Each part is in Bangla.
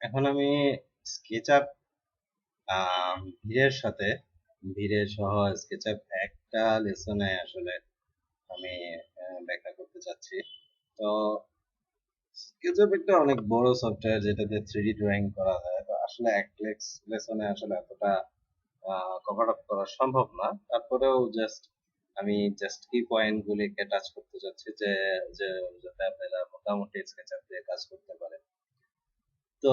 এখন আমি আ ভিড়ের সাথে ভিড়ে সহ SketchUp একটা লেসনে আসলে আমি ব্যাখ্যা করতে চাচ্ছি। তো SketchUp একটা অনেক বড় সফটওয়্যার যেটাতে 3D ড্রয়িং করা যায়। তো আসলে এক লেস লেসনে আসলে এতটা কভার আপ করা সম্ভব না। তারপরেও জাস্ট আমি জাস্ট কি পয়েন্ট গুলিকে টাচ করতে চাচ্ছি যে, যাতে আপনারা মোটামুটি SketchUp দিয়ে কাজ করতে পারেন। তো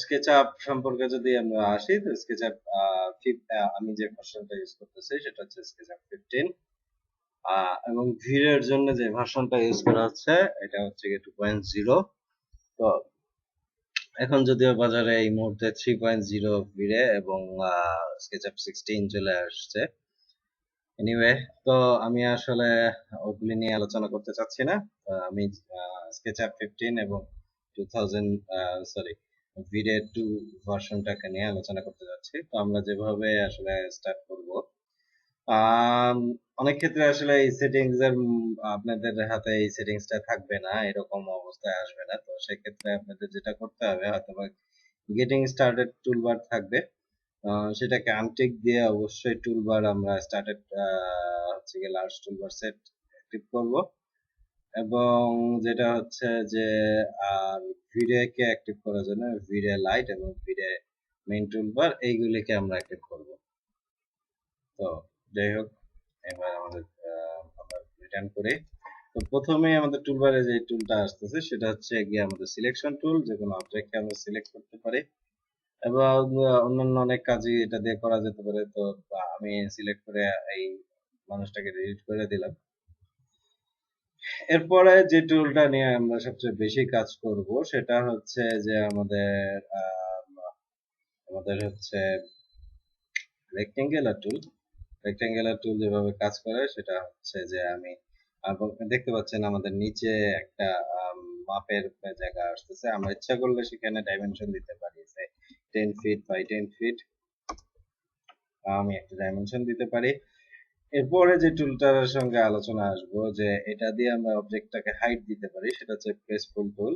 SketchUp সম্পর্কে যদি আমরা আসি, তো SketchUp আ ফিফ আ, আমি যে ভার্সনটা ইউজ করতেছি, সেটা হচ্ছে SketchUp 15 আ, এবং ভিড়ের জন্য যে ভার্সনটা ইউজ করা হচ্ছে, এটা হচ্ছে গিয়ে 2.0 তো এখন যদিও বাজারে এই মুহূর্তে 3.0 ভিড়ে এবং, আ SketchUp 16 চলে আসছে। এনিওয়ে তো আমি আসলে ওগুলি নিয়ে আলোচনা করতে চাচ্ছি না। আমি, আ SketchUp 15 এবং 2000 আ সরি ভিডে 2 ভার্সনটাকে নিয়ে আলোচনা করতে যাচ্ছি। তো আমরা যেভাবে আসলে স্টার্ট করব। অনেক ক্ষেত্রে আসলে এই সেটিংস এর আপনাদের হাতে এই সেটিংসটা থাকবে না। এরকম অবস্থায় আসবে না। তো সেক্ষেত্রে আপনাদের যেটা করতে হবে, হয়তোবা গেটিং স্টার্টেড টুলবার থাকবে। সেটাকে আনটিক দিয়ে অবশ্যই টুলবার আমরা স্টার্টেড হচ্ছে গিয়ে লার্জ টুলবার সেট অ্যাক্টিভ করব। এবং যেটা হচ্ছে যে, আর ভিডিওকে অ্যাক্টিভ করার জন্য ভিডিও লাইট এবং ভিডিও মেইন টুলবার এইগুলিকে আমরা অ্যাক্টিভ করব। তো যাই হোক, এবার আমাদের রিটার্ন করি। তো প্রথমেই আমাদের টুলবারে যে টুলটা আসতেছে, সেটা হচ্ছে গিয়ে আমাদের সিলেকশন টুল যেকোনো অবজেক্টকে আমরা সিলেক্ট করতে পারি। এবং অন্যান্য অনেক কাজই এটা দিয়ে করা যেতে পারে। তো, আমি সিলেক্ট করে এই মানুষটাকে ডিলিট করে দিলাম। এরপরে যে টুলটা নিয়ে আমরা সবচেয়ে বেশি কাজ করব, সেটা হচ্ছে যে আমাদের আমাদের হচ্ছে রেক্টেঙ্গুলার টুল। রেক্টেঙ্গুলার টুল যেভাবে কাজ করে, সেটা হচ্ছে যে আমি দেখতে পাচ্ছেন আমাদের নিচে একটা মাপের জায়গা আসতেছে। আমরা ইচ্ছা করলে সেখানে ডাইমেনশন দিতে পারি 10 ফিট বাই টেন ফিট। আমি একটা ডাইমেনশন দিতে পারি। এরপরে যে টুলটার সঙ্গে আলোচনা আসব, যে এটা দিয়ে আমরা অবজেক্টটাকে হাইট দিতে পারি, সেটা হচ্ছে প্রেসফুল টুল।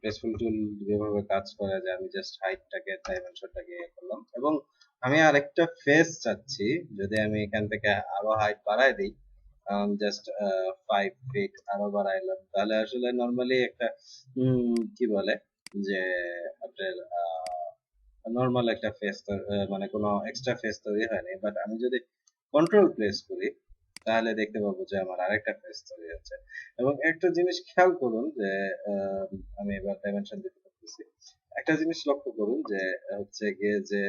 প্রেসফুল টুল যেভাবে কাজ করে যে আমি জাস্ট হাইটটাকে ডাইমেনশনটাকে ইয়ে করলাম এবং আমি আরেকটা ফেস চাচ্ছি, যদি আমি এখান থেকে আরও হাইট বাড়ায় দিই জাস্ট 5 ফিট আরও বাড়াইলাম, তাহলে আসলে নরমালি একটা কি বলে, যে আপনার নরমাল একটা ফেস মানে কোনো এক্সট্রা ফেস তৈরি হয়নি। বাট আমি যদি কন্ট্রোল প্রেস করি, তাহলে দেখতে পাবো যে আমার আরেকটা ফেস তৈরি হচ্ছে। এবং একটা জিনিস খেয়াল করুন যে আমি এবার ডাইমেনশন দিতে পারতেছি। একটা জিনিস লক্ষ্য করুন যে, হচ্ছে গিয়ে যে,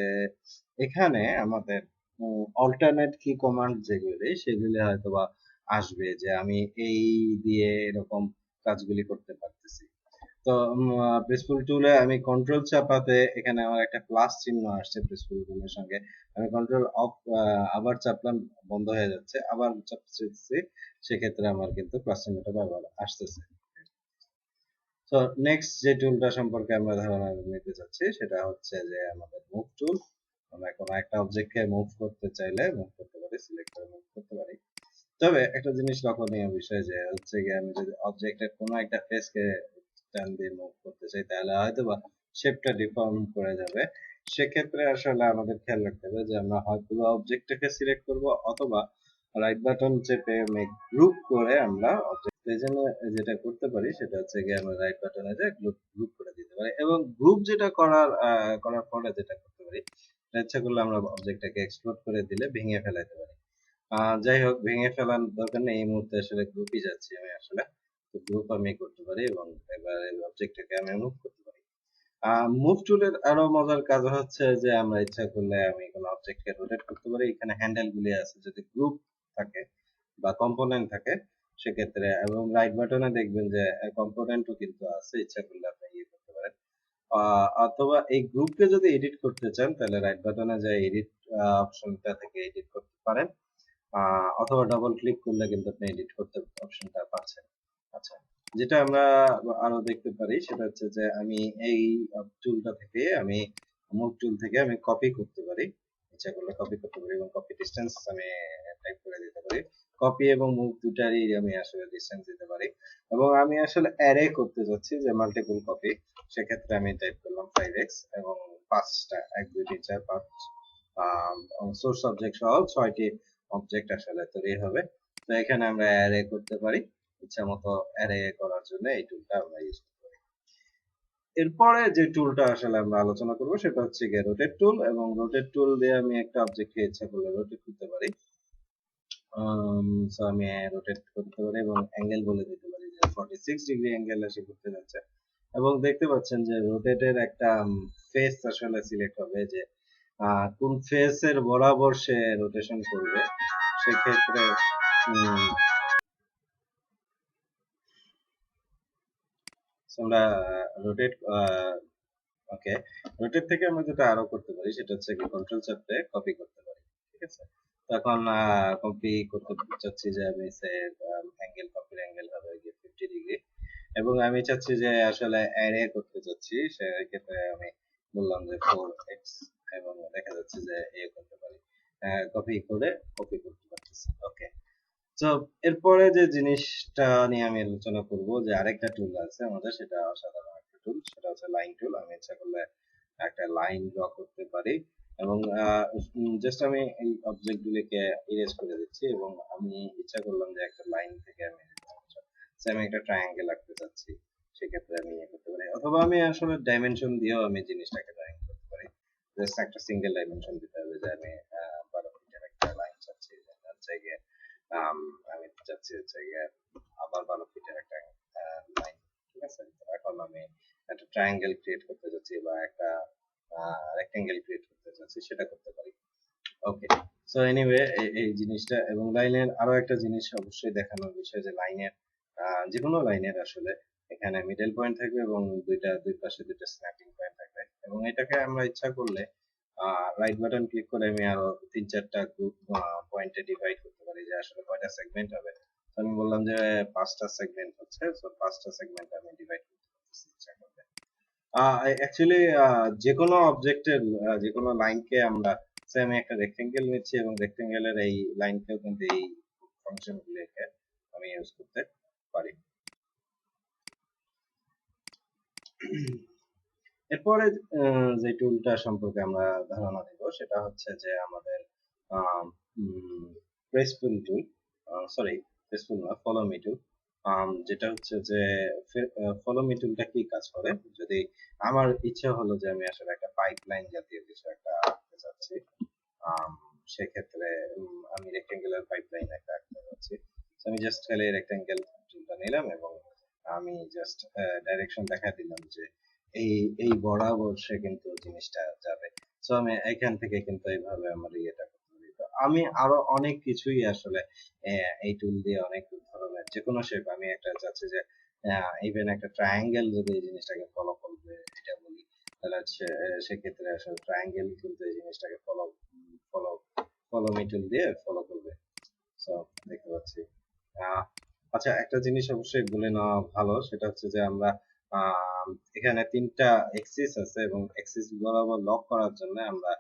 এখানে আমাদের অল্টারনেট কি কমান্ড যেগুলি, সেগুলি হয়তোবা আসবে যে আমি এই দিয়ে এরকম কাজগুলি করতে পারতেছি। তো প্রেসফুল টুলে আমি কন্ট্রোল চাপাতে এখানে আমার একটা প্লাস চিহ্ন আসছে প্রেসফুল টুলের সঙ্গে। আমি কন্ট্রোল অফ আবার চাপলাম বন্ধ হয়ে যাচ্ছে। আবার চাপতেছি সেক্ষেত্রে আমার কিন্তু প্লাস চিহ্নটা বারবার আসতেছে। তো নেক্সট যে টুলটা সম্পর্কে আমরা ধারণা নিতে চাচ্ছি সেটা হচ্ছে যে আমাদের মুভ টুল। আমরা কোনো একটা অবজেক্টকে মুভ করতে চাইলে মুভ করতে পারি, সিলেক্ট করে মুভ করতে পারি। তবে একটা জিনিস লক্ষণীয় বিষয় যে হচ্ছে গিয়ে আমি যদি অবজেক্টের কোনো একটা ফেসকে টান দিয়ে মুভ করতে চাই, তাহলে হয়তোবা শেপটা ডিফর্ম করে যাবে। সেক্ষেত্রে আসলে আমাদের খেয়াল রাখতে হবে যে আমরা হয় পুরো অবজেক্টটাকে সিলেক্ট করব অথবা রাইট বাটন চেপে গ্রুপ করে আমরা অবজেক্ট যেটা করতে পারি সেটা হচ্ছে গিয়ে আমরা রাইট বাটনে যেয়ে গ্রুপ গ্রুপ করে দিতে পারি এবং গ্রুপ যেটা করার করার পরে যেটা করতে পারি ইচ্ছা করলে আমরা অবজেক্টটাকে এক্সপ্লোর করে দিলে ভেঙে ফেলাইতে পারি। যাই হোক, ভেঙে ফেলার দরকার নেই, এই মুহূর্তে আসলে গ্রুপই যাচ্ছি আমি আসলে। তো গ্রুপ আমি করতে পারি এবং এবার এই অবজেক্টটাকে আরও মজার কাজ হচ্ছে যে, আমরা ইচ্ছা করলে আমি করতে পারি। এখানে হ্যান্ডেল গুলি আছে, যদি গ্রুপ থাকে বা থাকে, সেক্ষেত্রে এবং রাইট দেখবেন যে কিন্তু আছে, ইচ্ছা করলে আপনি ইয়ে করতে পারেন। অথবা এই গ্রুপকে যদি এডিট করতে চান, তাহলে রাইট বাটনে যেয়ে এডিট অপশনটা থেকে এডিট করতে পারেন। অথবা ডবল ক্লিক করলে কিন্তু আপনি এডিট করতে অপশনটা পাচ্ছেন। আচ্ছা যেটা আমরা আরও দেখতে পারি সেটা হচ্ছে যে আমি এই টুলটা থেকে আমি মুভ টুল থেকে আমি কপি করতে পারি। ইচ্ছা করলে কপি করতে পারি এবং কপি ডিসট্যান্স আমি টাইপ করে দিতে পারি। কপি এবং মুভ দুটারই আমি আসলে ডিসটেন্স দিতে পারি এবং আমি আসলে অ্যারে করতে যাচ্ছি যে মাল্টিপল কপি সেক্ষেত্রে আমি টাইপ করলাম ফাইভ এক্স এবং পাঁচটা, এক, দুই, তিন, চার, পাঁচ সোর্স অবজেক্ট সহ ছয়টি অবজেক্ট আসলে তৈরি হবে তো এখানে আমরা অ্যারে করতে পারি ইচ্ছা মতো অ্যারে করার জন্য এই টুলটা আমরা ইউজ পারি। এরপরে যে টুলটা আসলে আমরা আলোচনা করব সেটা হচ্ছে গিয়ে রোটেট টুল এবং রোটেট টুল দিয়ে আমি একটা অবজেক্টকে ইচ্ছা করলে রোটেট করতে পারি। আমি রোটেট করতে পারি এবং অ্যাঙ্গেল বলে দিতে পারি যে 46 ডিগ্রি অ্যাঙ্গেল এসে করতে যাচ্ছে। এবং দেখতে পাচ্ছেন যে রোটেটের একটা ফেস আসলে সিলেক্ট হবে যে কোন ফেসের বরাবর সে রোটেশন করবে, সেক্ষেত্রে আমরা রোটেট ওকে রোটেট থেকে আমরা যেটা আরও করতে পারি, সেটা হচ্ছে কি কন্ট্রোল চাপতে কপি করতে পারি, ঠিক আছে? তখন কপি করতে চাচ্ছি যে আমি সে অ্যাঙ্গেল কপির অ্যাঙ্গেল হবে গিয়ে ফিফটি ডিগ্রি এবং আমি চাচ্ছি যে আসলে অ্যারে করতে চাচ্ছি, সেক্ষেত্রে আমি বললাম যে ফোর এক্স এবং দেখা যাচ্ছে যে এ করতে পারি। কপি করে কপি করতে পারতেছি ওকে এরপরে যে জিনিসটা নিয়ে আমি আলোচনা করব, যে আরেকটা টুল আছে আমাদের, সেটা অসাধারণ একটা টুল সেটা হচ্ছে লাইন টুল আমি ইচ্ছা করলে একটা লাইন ড্র করতে পারি এবং জাস্ট আমি এই অবজেক্ট গুলিকে ইরেজ করে দিচ্ছি এবং আমি ইচ্ছা করলাম যে একটা লাইন থেকে আমি আমি একটা ট্রায়াঙ্গেল আঁকতে চাচ্ছি, সেক্ষেত্রে আমি ইয়ে করতে পারি। অথবা আমি আসলে ডাইমেনশন দিয়েও আমি জিনিসটাকে ড্রয়িং করতে পারি। জাস্ট একটা সিঙ্গেল ডাইমেনশন দিতে হবে যে আমি আহ, বারো ফিটের একটা লাইন চাচ্ছি যে হচ্ছে গিয়ে আম, চাচ্ছি হচ্ছে গিয়ে আবার বারো ফিটের একটা লাইন ঠিক আছে? এখন আমি একটা ট্রায়াঙ্গেল ক্রিয়েট করতে যাচ্ছি বা একটা রেক্টেঙ্গেল ক্রিয়েট করতে যাচ্ছি সেটা করতে পারি। ওকে সো এনিওয়ে এই জিনিসটা এবং লাইনের আরও একটা জিনিস অবশ্যই দেখানোর বিষয় যে লাইনের যে কোনো লাইনের আসলে এখানে মিডল পয়েন্ট থাকবে এবং দুইটা দুই পাশে দুইটা স্ন্যাপিং পয়েন্ট থাকবে। এবং এটাকে আমরা ইচ্ছা করলে রাইট বাটন ক্লিক করে আমি আরও তিন চারটা গ্রুপ পয়েন্টে ডিভাইড করতে পারি যে আসলে কয়টা সেগমেন্ট হবে? আমি বললাম যে, পাঁচটা সেগমেন্ট হচ্ছে, তো পাঁচটা সেগমেন্ট আমি ডিভাইড করতে পারতেছি, ইচ্ছা করলে। অ্যাকচুয়ালি যে কোনো অবজেক্টের যে কোনো লাইনকে আমরা সে আমি একটা রেক্টেঙ্গেল নিচ্ছি এবং রেক্টেঙ্গেলের এই লাইনকেও কিন্তু এই ফাংশন গুলিকে আমি ইউজ করতে পারি। এরপরে যে টুলটা সম্পর্কে আমরা ধারণা দেব, সেটা হচ্ছে যে আমাদের প্রেসফুল টুল সরি প্রেসফুল না ফলো মি টুল যেটা হচ্ছে যে ফলো মি টুলটা কি কাজ করে? যদি আমার ইচ্ছা হলো যে আমি আসলে একটা পাইপলাইন জাতীয় কিছু একটা আঁকতে চাচ্ছি আম, সেক্ষেত্রে আমি রেক্টেঙ্গুলার পাইপলাইন একটা আঁকতে চাচ্ছি। আমি জাস্ট খালি রেক্টেঙ্গেল টুলটা নিলাম এবং আমি জাস্ট ডাইরেকশন দেখা দিলাম যে এই এই বরাবর সে কিন্তু জিনিসটা যাবে। সো আমি এখান থেকে কিন্তু এইভাবে আমার ইয়েটা আমি আরও অনেক কিছুই আসলে এই টুল দিয়ে অনেক ধরনের যে কোনো শেপ আমি একটা চাচ্ছি যে ইভেন একটা ট্রায়াঙ্গেল যদি এই জিনিসটাকে ফলো করবে এটা বলি, তাহলে হচ্ছে সেক্ষেত্রে আসলে ট্রায়াঙ্গেল কিন্তু এই জিনিসটাকে follow follow follow me tool দিয়ে ফলো করবে। সো দেখতে পাচ্ছি। আচ্ছা একটা জিনিস অবশ্যই বলে নেওয়া ভালো, সেটা হচ্ছে যে আমরা এখানে তিনটা এক্সিস আছে এবং এক্সিস বরাবর লক করার জন্য আমরা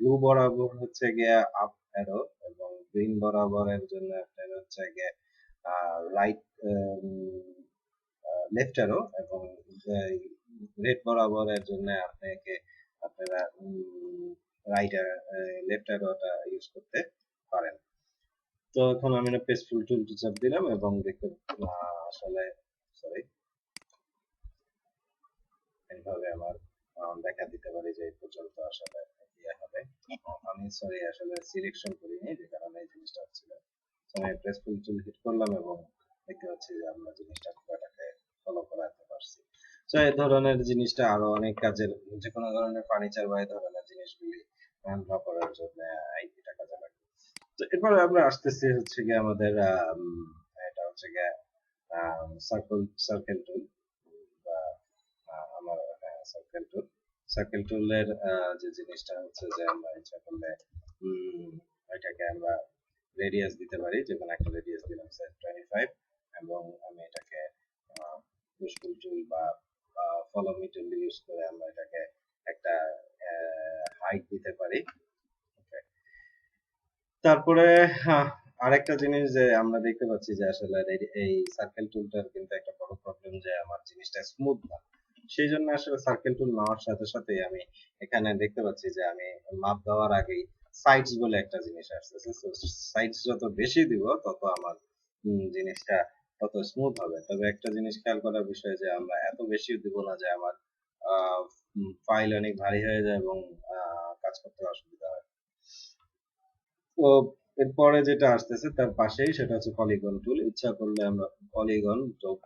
ব্লু বরাবর হচ্ছে গিয়ে আপ অ্যারো এবং গ্রিন বরাবরের জন্য আপনার হচ্ছে গিয়ে রাইট লেফট অ্যারো এবং রেড বরাবরের জন্য আপনাকে, আপনারা রাইট লেফট অ্যারোটা ইউজ করতে পারেন। তো এখন আমি পেজফুল টুল চাপ দিলাম এবং দেখতে আসলে সরি এইভাবে আমার দেখা দিতে পারি যে এই পর্যন্ত আসলে ইয়ে হবে। আমি সরি আসলে সিলেকশন করিনি যে কারণে এই জিনিসটা হচ্ছিল আমি প্রেসফুল টুল হিট করলাম এবং দেখতে পাচ্ছি যে আমরা জিনিসটা পুরোটাকে ফলো করাতে পারছি। তো এই ধরনের জিনিসটা আরও অনেক কাজের যে কোনো ধরনের ফার্নিচার বা এই ধরনের জিনিসগুলি ড্র করার জন্য আইপিটা কাজে লাগে তো এরপরে আমরা আসতেছি হচ্ছে গিয়ে আমাদের আম, এটা হচ্ছে গিয়ে সার্কেল সার্কেল টুল বা আমার সার্কেল টুল সার্কেল টুলের যে জিনিসটা হচ্ছে যে আমরা ইচ্ছা করলে এটাকে আমরা রেডিয়াস দিতে পারি যে কোনো একটা রেডিয়াস দিলাম স্যার টোয়েন্টি ফাইভ এবং আমি এটাকে পুশফুল টুল বা ফলো মি টুল ইউজ করে আমরা এটাকে একটা হাইট দিতে পারি। তারপরে হ্যাঁ, আরেকটা জিনিস যে আমরা দেখতে পাচ্ছি যে আসলে এই সার্কেল টুলটার কিন্তু একটা বড় প্রবলেম যে আমার জিনিসটা স্মুথ না। সেই জন্য আসলে সার্কেল টুল নেওয়ার সাথে সাথে আমি এখানে দেখতে পাচ্ছি যে আমি মাপ দেওয়ার আগেই সাইডস বলে একটা জিনিস আসতেছে। সাইডস যত বেশি দিব, তত আমার জিনিসটা তত স্মুথ হবে। তবে একটা জিনিস খেয়াল করার বিষয় যে আমরা এত বেশি দিব না যে আমার ফাইল অনেক ভারী হয়ে যায় এবং কাজ করতে অসুবিধা হয়। তো এরপরে যেটা আসতেছে তার পাশেই সেটা হচ্ছে পলিগন টুল ইচ্ছা করলে আমরা পলিগন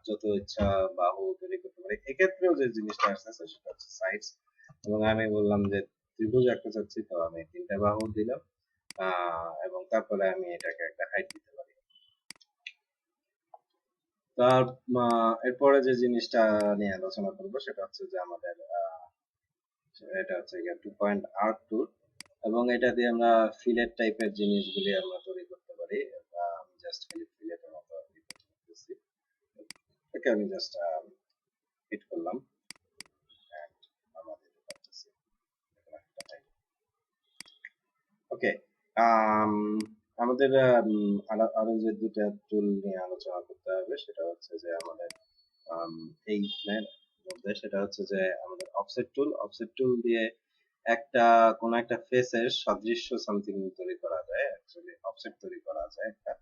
যত ইচ্ছা বাহু তৈরি করতে পারি। এক্ষেত্রেও যে জিনিসটা আসতেছে সেটা হচ্ছে সাইডস এবং আমি বললাম যে ত্রিভুজ আঁকতে চাচ্ছি, তো আমি তিনটা বাহু দিলাম এবং তারপরে আমি এটাকে একটা হাইট দিতে পারি। তার এরপরে যে জিনিসটা নিয়ে আলোচনা করব সেটা হচ্ছে যে আমাদের এটা হচ্ছে টু পয়েন্ট আর্ট টুল এবং এটা দিয়ে আমরা ফিলেট টাইপের জিনিসগুলি আমরা তৈরি করতে পারি। আমি জাস্ট খালি ফিলেটের মতো করতেছি এটাকে আমি জাস্ট হিট করলাম। ওকে আমাদের আরও যে দুটা টুল নিয়ে আলোচনা করতে হবে সেটা হচ্ছে যে আমাদের এই এর মধ্যে সেটা হচ্ছে যে আমাদের অফসেট টুল অফসেট টুল দিয়ে একটা, কোন একটা ফেসের সাদৃশ্য সামথিং তৈরি করা যায় অ্যাকচুয়ালি অফসেট তৈরি করা যায় একটা।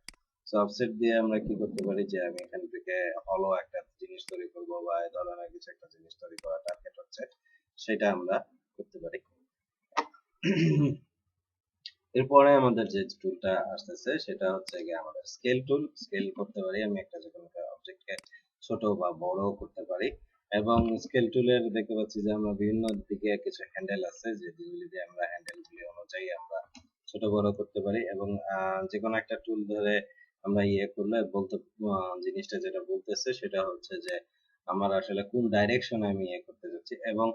সো অফসেট দিয়ে আমরা কি করতে পারি যে আমি এখান থেকে হলো একটা জিনিস তৈরি করব বা এই ধরনের কিছু একটা জিনিস তৈরি করা টার্গেট হচ্ছে, সেটা আমরা করতে পারি। এরপরে আমাদের যে টুলটা আসতেছে, সেটা হচ্ছে গিয়ে আমাদের স্কেল টুল স্কেল করতে পারি আমি একটা যে কোনো অবজেক্টকে ছোট বা বড় করতে পারি। এবং স্কেল টুলের দেখতে পাচ্ছি যে আমরা বিভিন্ন দিকে কিছু হ্যান্ডেল আছে যে যেগুলি দিয়ে আমরা হ্যান্ডেল গুলি অনুযায়ী আমরা ছোট বড় করতে পারি এবং যে কোনো একটা টুল ধরে আমরা ইয়ে করলে বলতে জিনিসটা যেটা বলতেছে সেটা হচ্ছে যে আমার আসলে কোন ডাইরেকশনে আমি ইয়ে করতে যাচ্ছি এবং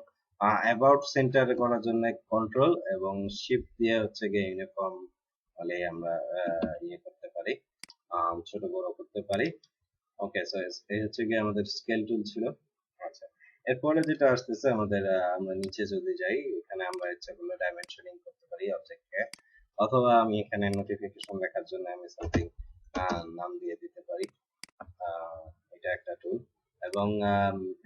অ্যাবাউট সেন্টার করার জন্য কন্ট্রোল এবং শিফট দিয়ে হচ্ছে গিয়ে ইউনিফর্ম হলে আমরা আহ, ইয়ে করতে পারি ছোট বড় করতে পারি। ওকে সো এই হচ্ছে গিয়ে আমাদের স্কেল টুল ছিল। আচ্ছা এরপরে যেটা আসতেছে আমাদের আমরা নিচে যদি যাই, এখানে আমরা ইচ্ছা করলে ডাইমেনশনিং করতে পারি অবজেক্টকে অথবা আমি এখানে নোটিফিকেশন লেখার জন্য আমি সামথিং নাম দিয়ে দিতে পারি। এটা একটা টুল এবং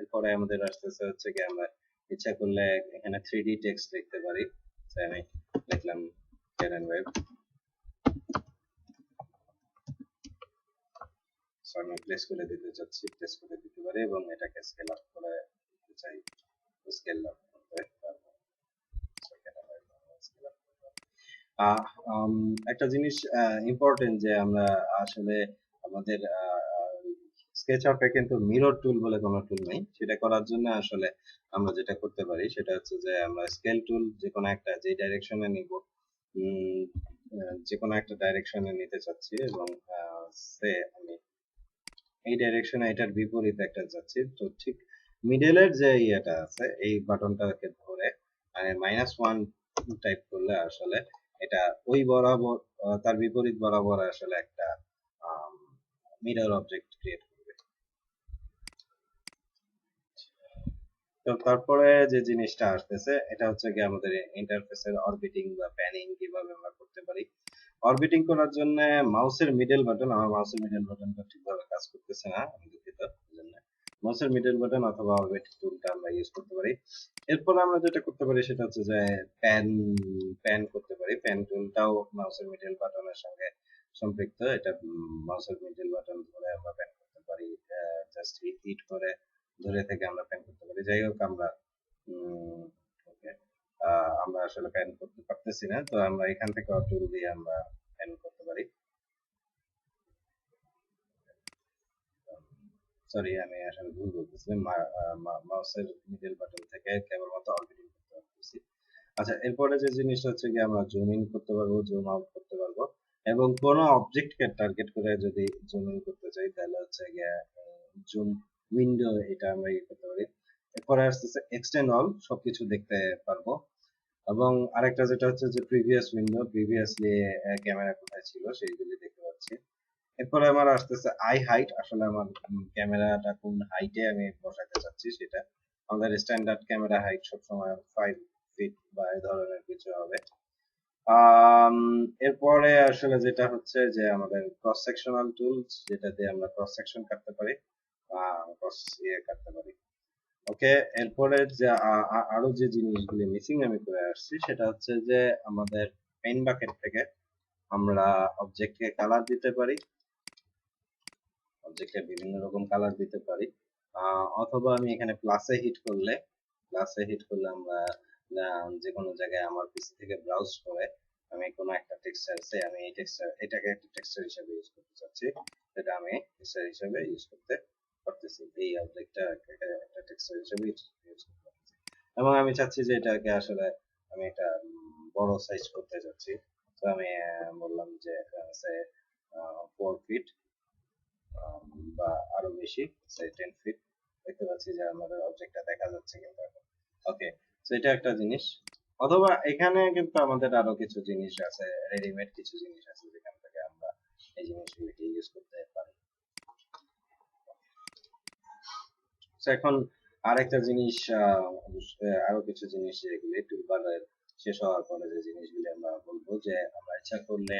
এরপরে আমাদের আসতেছে হচ্ছে কি আমরা ইচ্ছা করলে এখানে থ্রি ডি টেক্সট লিখতে পারি। আমি লিখলাম ওয়েব সো আমি প্লেস করে দিতে চাচ্ছি প্লেস করে দিতে পারি এবং এটাকে স্কেল আপ করে দিতে চাই। স্কেল আপ একটা জিনিস ইম্পর্টেন্ট যে আমরা আসলে আমাদের স্কেচ আপে কিন্তু মিরর টুল বলে কোনো টুল নেই। সেটা করার জন্য আসলে আমরা যেটা করতে পারি, সেটা হচ্ছে যে আমরা স্কেল টুল যে কোনো একটা, যে ডাইরেকশনে নিব যে কোনো একটা ডাইরেকশনে নিতে চাচ্ছি এবং সে আমি এই ডাইরেকশনে এটার বিপরীত একটা যাচ্ছি। তো ঠিক মিডলের যে ইয়েটা আছে, এই বাটনটাকে ধরে মানে মাইনাস ওয়ান টাইপ করলে আসলে এটা ওই বরাবর তার বিপরীত বরাবর আসলে একটা মিরর অবজেক্ট ক্রিয়েট করবে। তো তারপরে যে জিনিসটা আসতেছে, এটা হচ্ছে গিয়ে আমাদের ইন্টারফেসের অরবিটিং বা প্যানিং কীভাবে আমরা করতে পারি। অরবিটিং করার জন্য মাউসের মিডল বাটন আমার মাউসের মিডল বাটনটা ঠিকভাবে কাজ করতেছে না, আমি দুঃখিত জন্য। মাউসের মিডল বাটন অথবা অরবিট টুলটা আমরা ইউজ করতে পারি। এরপর আমরা যেটা করতে পারি সেটা হচ্ছে যে প্যান প্যান করতে পারি। প্যান টুলটাও মাউসের মিডল বাটনের সঙ্গে সম্পৃক্ত। এটা মাউসের মিডল বাটন ধরে আমরা প্যান করতে পারি। জাস্ট হিট করে ধরে থেকে আমরা প্যান করতে পারি। যাই হোক আমরা আমরা আসলে প্যান করতে পারতেছি না, তো আমরা এখান থেকে টুল দিয়ে আমরা প্যান করতে পারি। সরি আমি আসলে ভুল বলতেছিলাম মাউসের মিডল বাটন থেকে কেবলমাত্র অরবিটিং করতে পারতেছি। আচ্ছা এরপরে যে জিনিসটা হচ্ছে কি আমরা জুম ইন করতে পারব জুম আউট করতে পারব। এবং কোনো অবজেক্টকে টার্গেট করে যদি জুম ইন করতে চাই, তাহলে হচ্ছে গিয়ে জুম উইন্ডো এটা আমরা ইয়ে করতে পারি। এরপরে আসতেছে এক্সটেন্ড অল সবকিছু দেখতে পারব। এবং আরেকটা যেটা হচ্ছে যে প্রিভিয়াস উইন্ডো প্রিভিয়াসলি ক্যামেরা কোথায় ছিল সেইগুলি দেখতে পাচ্ছি। এরপরে আমার আসতেছে আই হাইট আসলে আমার ক্যামেরাটা কোন হাইটে আমি বসাতে চাচ্ছি সেটা। আমাদের স্ট্যান্ডার্ড ক্যামেরা হাইট সবসময় ফাইভ ফিট বা এই ধরনের কিছু হবে। এরপরে আসলে যেটা হচ্ছে যে আমাদের ক্রস সেকশনাল টুলস যেটা দিয়ে আমরা ক্রস সেকশন কাটতে পারি বা ক্রস ইয়ে কাটতে পারি। ওকে? এরপরে যে আরও যে জিনিসগুলি মিসিং আমি করে আসছি, সেটা হচ্ছে যে আমাদের পেন বাকেট থেকে আমরা অবজেক্টকে কালার দিতে পারি। অবজেক্টে বিভিন্ন রকম কালার দিতে পারি। অথবা আমি এখানে প্লাসে হিট করলে প্লাসে হিট করলে আমরা যে কোনো জায়গায় আমার পিসি থেকে ব্রাউজ করে আমি কোনো একটা টেক্সচার সে আমি এই টেক্সচার এটাকে একটা টেক্সচার হিসেবে ইউজ করতে চাচ্ছি। সেটা আমি টেক্সচার হিসেবে ইউজ করতে পারতেছি এই অবজেক্টটা একটা টেক্সচার হিসেবে এবং আমি চাচ্ছি যে এটাকে আসলে আমি উম, বড় সাইজ করতে চাচ্ছি তো আমি বললাম যে ফোর ফিট বা আরও বেশি টেন ফিট দেখতে পাচ্ছি যে আমাদের অবজেক্টটা দেখা যাচ্ছে কিন্তু এখন। ওকে তো এটা একটা জিনিস। অথবা এখানে কিন্তু আমাদের আরও কিছু জিনিস আছে রেডিমেড কিছু জিনিস আছে যেখান থেকে আমরা এই জিনিসগুলিকে ইউজ করতে পারি তো এখন আরেকটা জিনিস আরও কিছু জিনিস যেগুলি শেষ হওয়ার পরে যে জিনিসগুলি আমরা বলব যে, আমরা ইচ্ছা করলে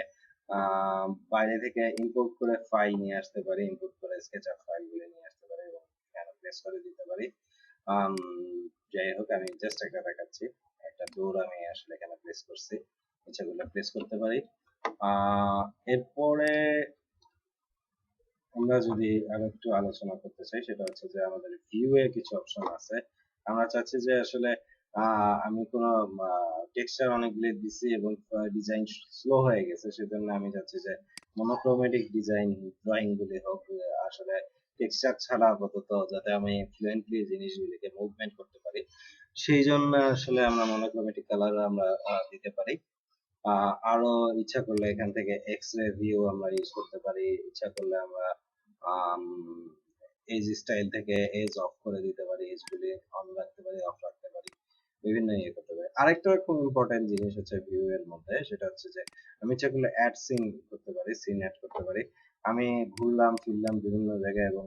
বাইরে থেকে ইম্পোর্ট করে ফাইল নিয়ে আসতে পারি ইম্পোর্ট করে স্কেচ স্কেচআপ ফাইলগুলো নিয়ে আসতে পারি এবং এখানে প্লেস করে দিতে পারি। যাই হোক, আমি জাস্ট একটা দেখাচ্ছি। একটা দৌড় আমি আসলে এখানে প্লেস করছি, ইচ্ছা করলে প্লেস করতে পারি। এরপরে আমরা যদি আরও একটু আলোচনা করতে চাই, সেটা হচ্ছে যে আমাদের ভিউ এর কিছু অপশন আছে। আমরা চাচ্ছি যে আসলে আমি কোনো টেক্সচার অনেকগুলি দিছি এবং ডিজাইন স্লো হয়ে গেছে, সেজন্য আমি চাচ্ছি যে মনোক্রোমেটিক ডিজাইন ড্রয়িং গুলি হোক আসলে টেক্সচার ছাড়া আপাতত যাতে আমি ফ্লুয়েন্টলি জিনিসগুলিকে মুভমেন্ট করতে পারি। সেই জন্য আসলে আমরা মনোক্রোমেটিক কালার আমরা দিতে পারি। আরও ইচ্ছা করলে এখান থেকে এক্স রে ভিউ আমরা ইউজ করতে পারি। ইচ্ছা করলে আমরা এজ স্টাইল থেকে এজ অফ করে দিতে পারি এজ গুলি অন রাখতে পারি অফ রাখতে পারি। বিভিন্ন ইয়ে করতে পারি। আরেকটা খুব ইম্পর্টেন্ট জিনিস হচ্ছে ভিউ এর মধ্যে, সেটা হচ্ছে যে আমি ইচ্ছা করলে অ্যাড সিন করতে পারি সিন অ্যাড করতে পারি। আমি ঘুরলাম, ফিরলাম বিভিন্ন জায়গায় এবং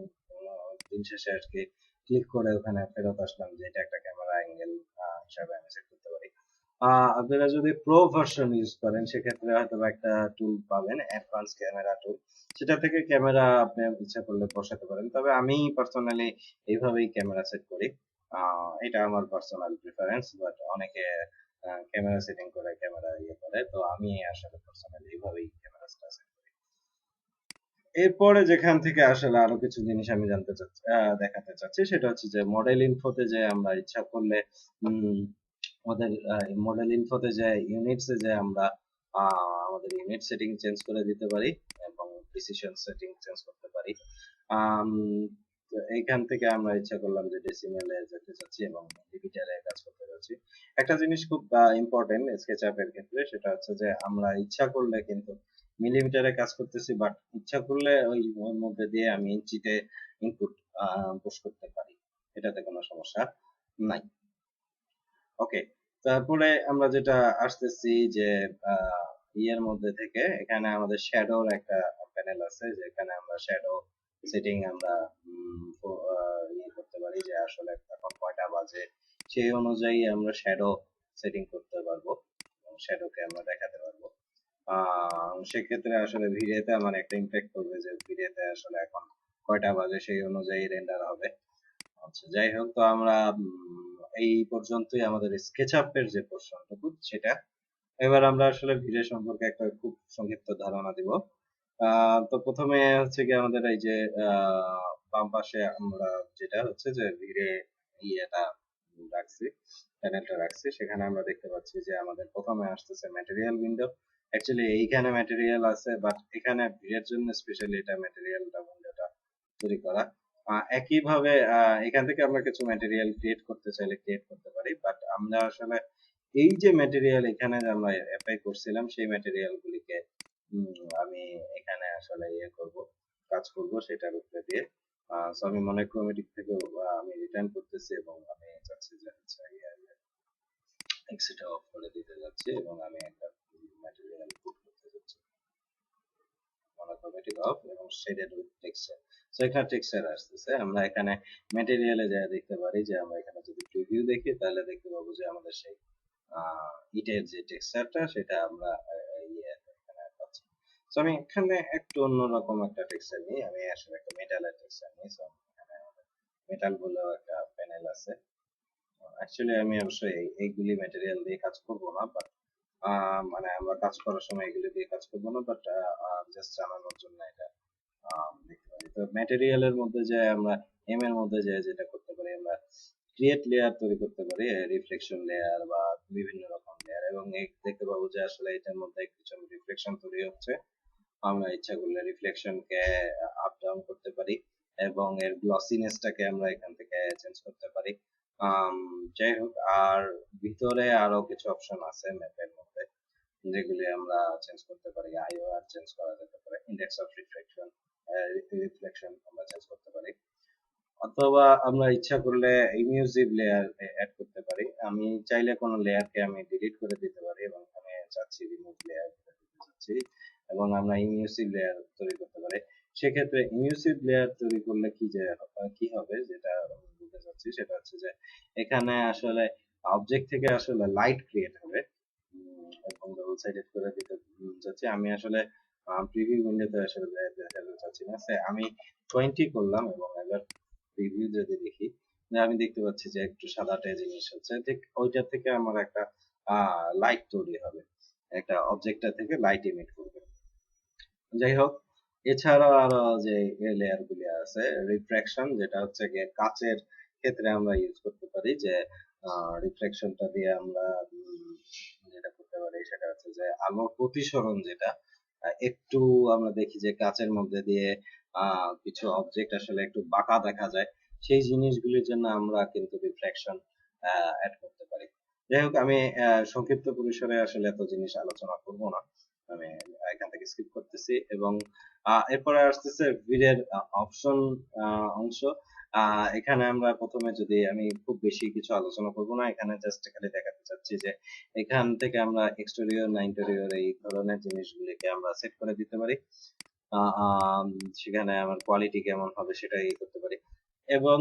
দিন শেষে আর কি ক্লিক করে ওখানে ফেরত আসলাম যে এটা একটা ক্যামেরা অ্যাঙ্গেল হিসাবে আমি সেট আপনারা যদি প্রো ভার্সন ইউজ করেন, সেক্ষেত্রে হয়তো একটা টুল পাবেন অ্যাডভান্স ক্যামেরা টুল সেটা থেকে ক্যামেরা আপনি ইচ্ছা করলে বসাতে পারেন। তবে আমি পার্সোনালি এইভাবেই ক্যামেরা সেট করি। এটা আমার পার্সোনাল প্রিফারেন্স বাট অনেকে ক্যামেরা সেটিং করে ক্যামেরা ইয়ে করে, তো আমি আসলে পার্সোনালি এইভাবেই ক্যামেরা সেট করি। এরপরে যেখান থেকে আসলে আরও কিছু জিনিস আমি জানতে চাচ্ছি দেখাতে চাচ্ছি, সেটা হচ্ছে যে মডেল ইনফোতে যে আমরা ইচ্ছা করলে আমাদের মডেল ইনফোতে যে ইউনিটস যে আমরা আমাদের ইউনিট সেটিং চেঞ্জ করে দিতে পারি এবং ডিসিশন সেটিং চেঞ্জ করতে পারি। তো এইখান থেকে আমরা ইচ্ছা করলাম যে ডেসিমেলে যেতে চাচ্ছি এবং লিমিটারে কাজ করতে যাচ্ছি একটা জিনিস খুব ইম্পর্টেন্ট স্কেচআপ এর ক্ষেত্রে সেটা হচ্ছে যে আমরা ইচ্ছা করলে কিন্তু মিলিমিটারে কাজ করতেছি বাট ইচ্ছা করলে ওই মধ্যে দিয়ে আমি ইঞ্চিতে ইনপুট পুশ করতে পারি। এটাতে কোনো সমস্যা নাই। ওকে তারপরে আমরা যেটা আসতেছি যে ইয়ের মধ্যে থেকে এখানে আমাদের শ্যাডোর একটা প্যানেল আছে, যেখানে আমরা শ্যাডো সেটিং আমরা ইয়ে করতে পারি যে আসলে এখন কয়টা বাজে, সেই অনুযায়ী আমরা শ্যাডো সেটিং করতে পারব এবং শ্যাডোকে আমরা দেখাতে পারব। সেক্ষেত্রে আসলে ভিডিওতে আমার একটা ইমপ্যাক্ট করবে যে ভিডিওতে আসলে এখন কয়টা বাজে সেই অনুযায়ী রেন্ডার হবে। আচ্ছা যাই হোক, তো আমরা এই পর্যন্তই আমাদের স্কেচআপের যে পোর্শনটুকু, সেটা। এবার আমরা আসলে ভিডিও সম্পর্কে একটা খুব সংক্ষিপ্ত ধারণা দিব। তো প্রথমে হচ্ছে কি আমাদের এই যে বাম পাশে আমরা যেটা হচ্ছে যে, ভিড়ে ইয়েটা রাখছি প্যানেলটা রাখছি, সেখানে আমরা দেখতে পাচ্ছি যে আমাদের প্রথমে আসতেছে ম্যাটেরিয়াল উইন্ডো অ্যাকচুয়ালি এইখানে ম্যাটেরিয়াল আছে বাট এখানে ভিড়ের জন্য স্পেশালি এটা ম্যাটেরিয়ালটা উইন্ডোটা তৈরি করা। একইভাবে আহ, এখান থেকে আমরা কিছু ম্যাটেরিয়াল ক্রিয়েট করতে চাইলে ক্রিয়েট করতে পারি বাট আমরা আসলে এই যে ম্যাটেরিয়াল এখানে আমরা অ্যাপ্লাই করছিলাম সেই ম্যাটেরিয়াল গুলিকে আমি এখানে আসলে ইয়ে করব কাজ করব সেটার উপরে দিয়ে। আমি মনোক্রোমেটিক থেকেও আহ, আমি রিটার্ন করতেছি এবং আমি চাচ্ছি যে হচ্ছে এক্সিটা অফ করে দিতে যাচ্ছি এবং আমি একটা ম্যাটেরিয়াল মনোক্রোমেটিক অফ এবং শেডেড উইথ টেক্সচার সো এখানে টেক্সচার আসতেছে। আমরা এখানে ম্যাটেরিয়ালে যা দেখতে পারি যে, আমরা এখানে যদি প্রিভিউ দেখি, তাহলে দেখতে পাবো যে, আমাদের সেই ইটের যে টেক্সচারটা সেটা আমরা ইয়ে এখানে পাচ্ছি। তো আমি এখানে একটু অন্যরকম একটা টেক্সচার নিই। আমি আসলে একটা মেটালের টেক্সচার নিই। So, এখানে মেটাল বলেও একটা প্যানেল আছে। অ্যাকচুয়ালি আমি অবশ্যই এইগুলি ম্যাটেরিয়াল দিয়ে কাজ করব না বাট মানে আমরা কাজ করার সময় এগুলো দিয়ে কাজ করব না বাট জাস্ট জানানোর জন্য এটা দেখতে পারি। তো ম্যাটেরিয়ালের মধ্যে যে আমরা এম এর মধ্যে যে যেটা করতে পারি, আমরা ক্রিয়েট লেয়ার তৈরি করতে পারি রিফ্লেকশন লেয়ার বা বিভিন্ন রকম লেয়ার এবং দেখতে পাবো যে আসলে এটার মধ্যে কিছু রিফ্লেকশন তৈরি হচ্ছে। আমরা ইচ্ছা করলে রিফ্লেকশন কে আপ ডাউন করতে পারি, এবং এর গ্লসিনেসটাকে আমরা এখান থেকে চেঞ্জ করতে পারি। যাই হোক আর ভিতরে আরও কিছু অপশন আছে ম্যাপের মধ্যে, যেগুলি আমরা চেঞ্জ করতে পারি। আইওআর চেঞ্জ করা যেতে পারে ইন্ডেক্স অফ রিফ্লেকশন রিফ্লেকশন আমরা চেঞ্জ করতে পারি। অথবা আমরা ইচ্ছা করলে ইমিউজিভ লেয়ার অ্যাড করতে পারি। আমি চাইলে কোনো লেয়ারকে আমি ডিলিট করে দিতে পারি এবং আমি চাচ্ছি রিমুভ লেয়ার করে দিতে চাচ্ছি এবং আমরা ইমিউসিভ লেয়ার তৈরি করতে পারি। সেক্ষেত্রে ইমিউসিভ লেয়ার তৈরি করলে কি যে কি হবে যেটা বলতে চাচ্ছি সেটা হচ্ছে যে, এখানে আসলে অবজেক্ট থেকে আসলে লাইট ক্রিয়েট হবে। এবং ডাবল সাইডেড করে দিতে চাচ্ছি আমি আসলে প্রিভিউ উইন্ডোতে আসলে দেখাতে চাচ্ছি না। আমি টোয়েন্টি করলাম এবং এবার রিভিউ যদি দেখি আমি দেখতে পাচ্ছি যে একটু সাদাটে জিনিস হচ্ছে। ঠিক ওইটা থেকে আমার একটা লাইট তৈরি হবে। একটা অবজেক্টটা থেকে লাইট ইমিট করবে। যাই হোক এছাড়াও আরও যে লেয়ার গুলি আছে রিফ্রাকশন যেটা হচ্ছে গিয়ে কাচের ক্ষেত্রে আমরা ইউজ করতে পারি যে রিফ্লেকশনটা দিয়ে আমরা যেটা করতে পারি সেটা হচ্ছে যে, আলোর প্রতিসরণ যেটা একটু আমরা দেখি যে কাচের মধ্যে দিয়ে কিছু অবজেক্ট আসলে একটু বাঁকা দেখা যায়, সেই জিনিসগুলির জন্য আমরা কিন্তু রিফ্রাকশন অ্যাড করতে পারি। যাই হোক, আমি সংক্ষিপ্ত পরিসরে আসলে এত জিনিস আলোচনা করব না। আমি এখান থেকে স্কিপ করতেছি এবং এরপরে আসতেছে ভিডের অপশন অংশ। এখানে আমরা প্রথমে যদি আমি খুব বেশি কিছু আলোচনা না, এখানে জাস্ট খালি দেখাতে চাচ্ছি যে এখান থেকে আমরা এক্সটেরিয়র ইন্টেরিয়র এই ধরনের জিনিসগুলিকে আমরা সেট করে দিতে পারি। সেখানে আমার কোয়ালিটি কেমন হবে সেটা ই করতে পারি। এবং,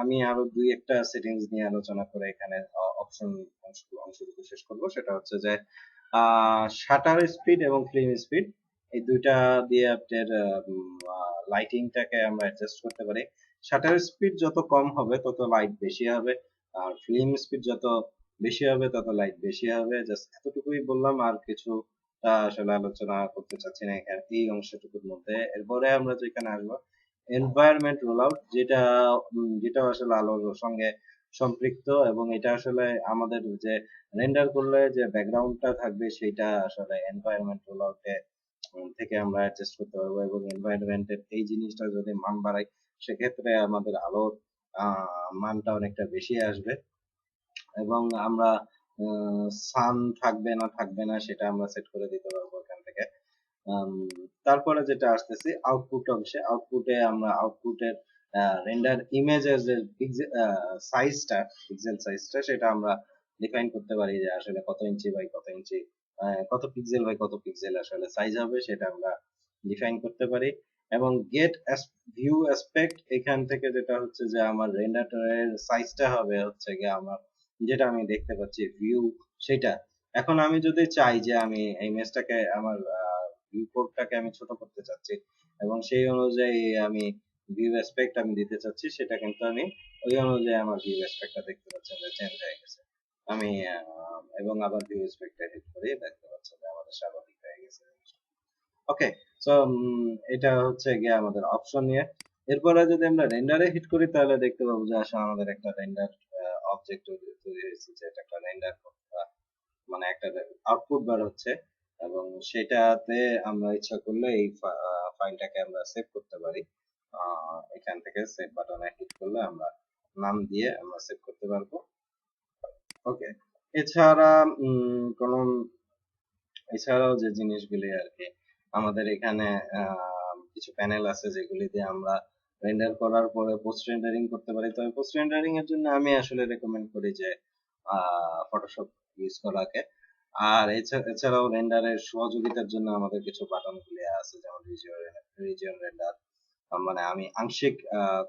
আমি আরও দুই একটা সেটিংস নিয়ে আলোচনা করে এখানে অপশন অংশটুকু শেষ করব। সেটা হচ্ছে যে শাটার স্পিড এবং ফিল্ম স্পিড এই দুইটা দিয়ে আপনার লাইটিংটাকে আমরা অ্যাডজাস্ট করতে পারি। শাটার স্পিড যত কম হবে, তত লাইট বেশি হবে। আর ফিল্ম স্পিড যত বেশি হবে, তত লাইট বেশি হবে। জাস্ট এতটুকুই বললাম, আর কিছু আসলে আলোচনা করতে চাচ্ছি না এখানে, এই অংশটুকুর মধ্যে। এরপরে আমরা যেখানে আসব এনভায়রনমেন্ট রোল আউট যেটা যেটা আসলে আলোর সঙ্গে সম্পৃক্ত এবং এটা আসলে আমাদের যে রেন্ডার করলে যে ব্যাকগ্রাউন্ডটা থাকবে সেটা আসলে এনভায়রনমেন্ট আউটে থেকে আমরা অ্যাডজাস্ট করতে পারব এবং এনভায়রনমেন্টের এই জিনিসটা যদি মান বাড়াই, সেক্ষেত্রে আমাদের আলোর মানটা অনেকটা বেশি আসবে। এবং আমরা সান থাকবে না থাকবে না সেটা আমরা সেট করে দিতে পারব এখান থেকে। তারপরে যেটা আসতেছি আউটপুট অংশে আউটপুটে আমরা আউটপুটের রেন্ডার ইমেজের যে সাইজটা পিক্সেল সাইজটা সেটা আমরা ডিফাইন করতে পারি যে আসলে কত ইঞ্চি বাই কত ইঞ্চি কত পিক্সেল বাই কত পিক্সেল আসলে সাইজ হবে, সেটা আমরা ডিফাইন করতে পারি। এবং গেট ভিউ অ্যাসপেক্ট এখান থেকে যেটা হচ্ছে যে আমার রেন্ডারের সাইজটা হবে হচ্ছে গিয়ে আমার, যেটা আমি দেখতে পাচ্ছি ভিউ সেটা। এখন আমি যদি চাই যে আমি এই ইমেজটাকে আমার ভিউ কোডটাকে আমি ছোট করতে চাচ্ছি, এবং সেই অনুযায়ী আমি ভিউ অ্যাসপেক্ট আমি দিতে চাচ্ছি, সেটা কিন্তু আমি ওই অনুযায়ী আমার ভিউ অ্যাসপেক্টটা দেখতে পাচ্ছেন যে চেঞ্জ হয়ে গেছে। আমি এবং আবার ভিউ অ্যাসপেক্টটা হিট করে দেখতে পাচ্ছেন যে আমাদের স্বাভাবিক হয়ে গেছে। ওকে সো এটা হচ্ছে গিয়ে আমাদের অপশন নিয়ে। এরপরে যদি আমরা রেন্ডারে হিট করি, তাহলে দেখতে পাবো যে আসলে আমাদের একটা রেন্ডার অবজেক্ট তৈরি হয়েছে, যে এটা একটা রেন্ডার মানে একটা আউটপুট বার হচ্ছে, এবং সেটাতে আমরা ইচ্ছা করলে এই ফাইলটাকে আমরা সেভ করতে পারি। এখান থেকে সেভ বাটনে হিট করলে আমরা নাম দিয়ে আমরা সেভ করতে পারব। ওকে এছাড়া কোনো, এছাড়াও যে জিনিসগুলি আর কি, আমাদের এখানে কিছু প্যানেল আছে যেগুলি দিয়ে আমরা রেন্ডার করার পরে পোস্ট রেন্ডারিং করতে পারি। তবে পোস্ট রেন্ডারিং এর জন্য আমি আসলে রেকমেন্ড করি যে ফটোশপ ইউজ করাকে। আর এছা- এছাড়াও রেন্ডারের সহযোগিতার জন্য আমাদের কিছু বাটন গুলি আছে, যেমন রিজিয়ন রেন্ডার মানে আমি আংশিক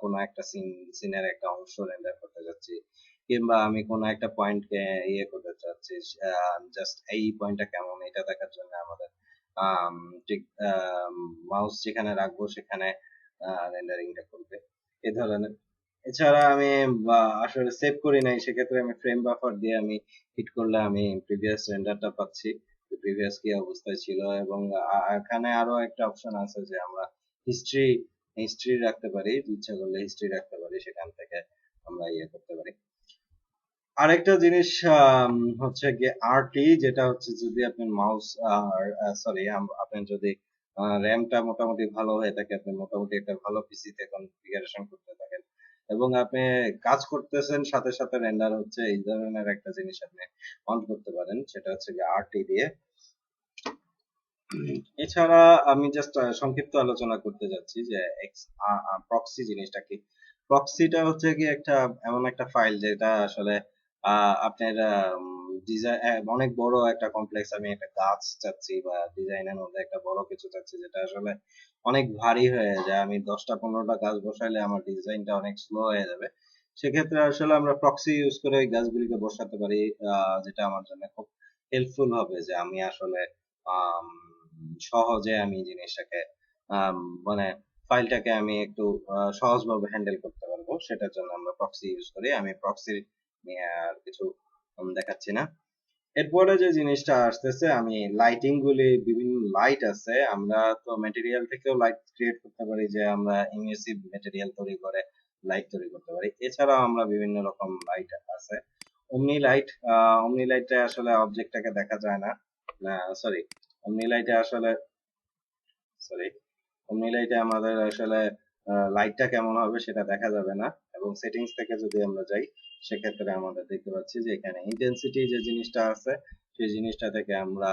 কোনো একটা সিন সিনের একটা অংশ রেন্ডার করতে যাচ্ছি কিংবা আমি কোনো একটা পয়েন্টকে ইয়ে করতে চাচ্ছি জাস্ট এই পয়েন্টটা কেমন এটা দেখার জন্য আমাদের আম, ঠিক মাউস যেখানে রাখব সেখানে রেন্ডারিংটা করবে এ ধরনের। এছাড়া আমি আসলে সেভ করি নাই সেক্ষেত্রে আমি ফ্রেম বাফার দিয়ে আমি হিট করলে আমি প্রিভিয়াস রেন্ডারটা পাচ্ছি প্রিভিয়াস কি অবস্থায় ছিল এবং এখানে আরও একটা অপশন আছে যে আমরা হিস্ট্রি হিস্ট্রি রাখতে পারি, ইচ্ছা করলে হিস্ট্রি রাখতে পারি, সেখান থেকে আমরা ইয়ে করতে পারি। আরেকটা জিনিস হচ্ছে গিয়ে আরটি যেটা হচ্ছে যদি আপনি মাউস সরি আপনি যদি র্যামটা মোটামুটি ভালো হয়ে থাকে আপনি মোটামুটি একটা ভালো পিসিতে কনফিগারেশন করতে থাকেন। এবং আপনি কাজ করতেছেন, সাথে সাথে রেন্ডার হচ্ছে, এই ধরনের একটা জিনিস আপনি অন করতে পারেন, সেটা হচ্ছে আরটি দিয়ে। এছাড়া আমি জাস্ট সংক্ষিপ্ত আলোচনা করতে যাচ্ছি যে প্রক্সি জিনিসটা কি? প্রক্সিটা হচ্ছে কি একটা, এমন একটা ফাইল যেটা আসলে আপনার অনেক বড় একটা কমপ্লেক্স আমি একটা গাছ চাচ্ছি বা ডিজাইনের মধ্যে একটা বড় কিছু চাচ্ছি যেটা আসলে অনেক ভারী হয়ে যায়। আমি দশটা, পনেরোটা গাছ বসাইলে আমার ডিজাইনটা অনেক স্লো হয়ে যাবে। সেক্ষেত্রে আসলে আমরা প্রক্সি ইউজ করে ওই গাছগুলিকে বসাতে পারি যেটা আমার জন্য খুব হেল্পফুল হবে যে আমি আসলে সহজে আমি জিনিসটাকে মানে ফাইলটাকে আমি একটু সহজভাবে হ্যান্ডেল করতে পারব। সেটার জন্য আমরা প্রক্সি ইউজ করি। আমি প্রক্সি নিয়ে আর কিছু দেখাচ্ছি না। এরপরে যে জিনিসটা আসতেছে, আমি লাইটিং গুলি, বিভিন্ন লাইট আছে। আমরা তো ম্যাটেরিয়াল থেকেও লাইট ক্রিয়েট করতে পারি যে আমরা ইমিউসিভ ম্যাটেরিয়াল তৈরি করে লাইট তৈরি করতে পারি। এছাড়াও আমরা বিভিন্ন রকম লাইট আছে। অমনি লাইট অমনি লাইটটা আসলে অবজেক্টটাকে দেখা যায় না। সরি লাইটে আসলে সরি লাইটে আমাদের আসলে লাইটটা কেমন হবে সেটা দেখা যাবে না। এবং সেটিংস থেকে যদি আমরা যাই, সেক্ষেত্রে আমাদের দেখতে পাচ্ছি যে এখানে ইন্টেন্সিটি যে জিনিসটা আছে, সেই জিনিসটা থেকে আমরা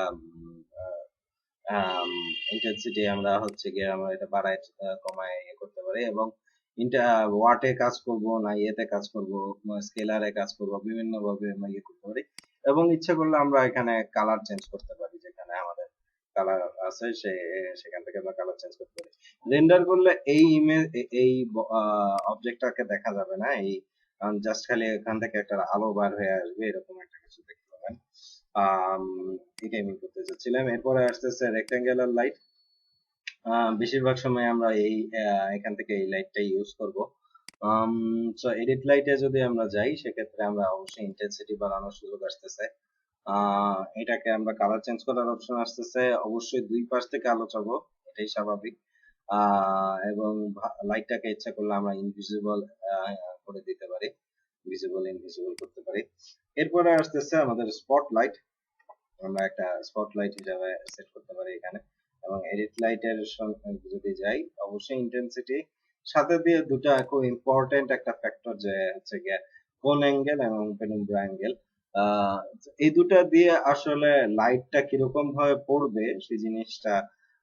ইন্টেন্সিটি আমরা হচ্ছে গিয়ে আমরা এটা বাড়ায় কমায় ইয়ে করতে পারি। এবং ওয়াটে কাজ করব না ইয়েতে কাজ করব স্কেলারে কাজ করব বিভিন্ন ভাবে আমরা ইয়ে করতে পারি। এবং ইচ্ছা করলে আমরা এখানে কালার চেঞ্জ করতে পারি। কালার আছে সে সেখান থেকে আমরা কালার চেঞ্জ করতে পারি। রেন্ডার করলে এই ইমেজ এই অবজেক্টটাকে দেখা যাবে না এই জাস্ট খালি এখান থেকে একটা আলো বার হয়ে আসবে এরকম একটা কিছু দেখতে পাবেন। আম, করতে চাচ্ছিলাম এরপরে আসতেছে লাইট বেশিরভাগ সময় আমরা এই এখান থেকে এই লাইটটা ইউজ করব। এডিট লাইটে যদি আমরা যাই সেক্ষেত্রে আমরা অবশ্যই ইন্টেন্সিটি বাড়ানোর সুযোগ আসতেছে। এটাকে আমরা কালার চেঞ্জ করার অপশন আসতেছে। অবশ্যই দুই পাশ থেকে আলো চাবো এটাই স্বাভাবিক। এবং লাইটটাকে ইচ্ছা করলে আমরা ইনভিজিবল করে দিতে পারি। ভিজিবল ইনভিজিবল করতে পারি। এরপরে আসতেছে আমাদের স্পটলাইট আমরা একটা স্পটলাইট হিসাবে সেট করতে পারি এখানে। এবং এডিট লাইটের যদি যাই, অবশ্যই ইন্টেন্সিটি সাথে দিয়ে দুটা খুব ইম্পর্টেন্ট একটা ফ্যাক্টর যে হচ্ছে কোন অ্যাঙ্গেল এবং পেনুম্ব্রা অ্যাঙ্গেল এই দুটা দিয়ে আসলে লাইটটা কীরকম ভাবে পড়বে সেই জিনিসটা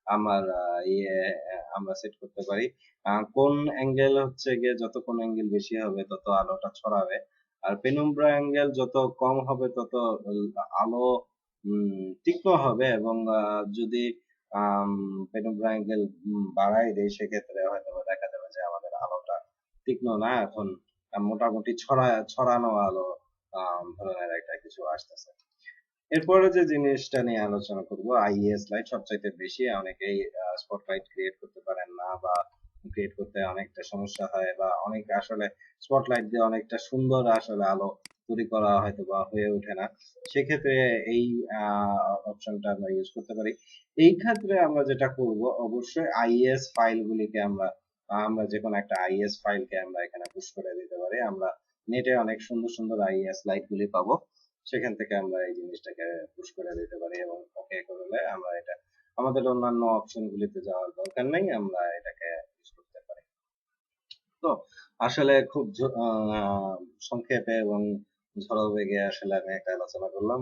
আমার ইয়ে আমরা সেট করতে পারি। কোন অ্যাঙ্গেল হচ্ছে গিয়ে যত কোন অ্যাঙ্গেল বেশি হবে তত আলোটা ছড়াবে। আর পেনুম্ব্রা অ্যাঙ্গেল যত কম হবে তত আলো তীক্ষ্ণ হবে এবং যদি পেনুম্ব্রা অ্যাঙ্গেল বাড়াই দেয় সেক্ষেত্রে হয়তো দেখা যাবে যে আমাদের আলোটা তীক্ষ্ণ না। এখন মোটামুটি ছড়া, ছড়ানো আলো ধরনের একটা কিছু আসতেছে। এরপরে যে জিনিসটা নিয়ে আলোচনা করব আইএস লাইট সবচাইতে বেশি অনেকেই স্পটলাইট ক্রিয়েট করতে পারেন না বা ক্রিয়েট করতে অনেকটা সমস্যা হয় বা অনেক আসলে স্পটলাইট দিয়ে অনেকটা সুন্দর আসলে আলো তৈরি করা হয়তো বা হয়ে ওঠে না। সেক্ষেত্রে এই অপশনটা আমরা ইউজ করতে পারি। এই ক্ষেত্রে আমরা যেটা করব, অবশ্যই আইএস ফাইলগুলিকে আমরা আমরা যে কোনো একটা আইএস ফাইলকে আমরা এখানে পুশ করে দিতে পারি। আমরা নেটে অনেক সুন্দর সুন্দর আইএস লাইটগুলি পাবো। সেখান থেকে আমরা এই জিনিসটাকে পুশ করে দিতে পারি এবং ওকে করলে আমরা এটা, আমাদের অন্যান্য অপশন গুলিতে যাওয়ার দরকার নেই, আমরা এটাকে ইউজ করতে পারি। তো আসলে খুব সংক্ষেপে এবং ঝড়ো বেগে আসলে আমি একটা আলোচনা করলাম।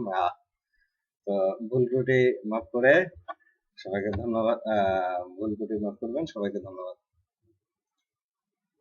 তো ভুল ত্রুটি মাফ করে, সবাইকে ধন্যবাদ। ভুল ত্রুটি মাফ করবেন, সবাইকে ধন্যবাদ।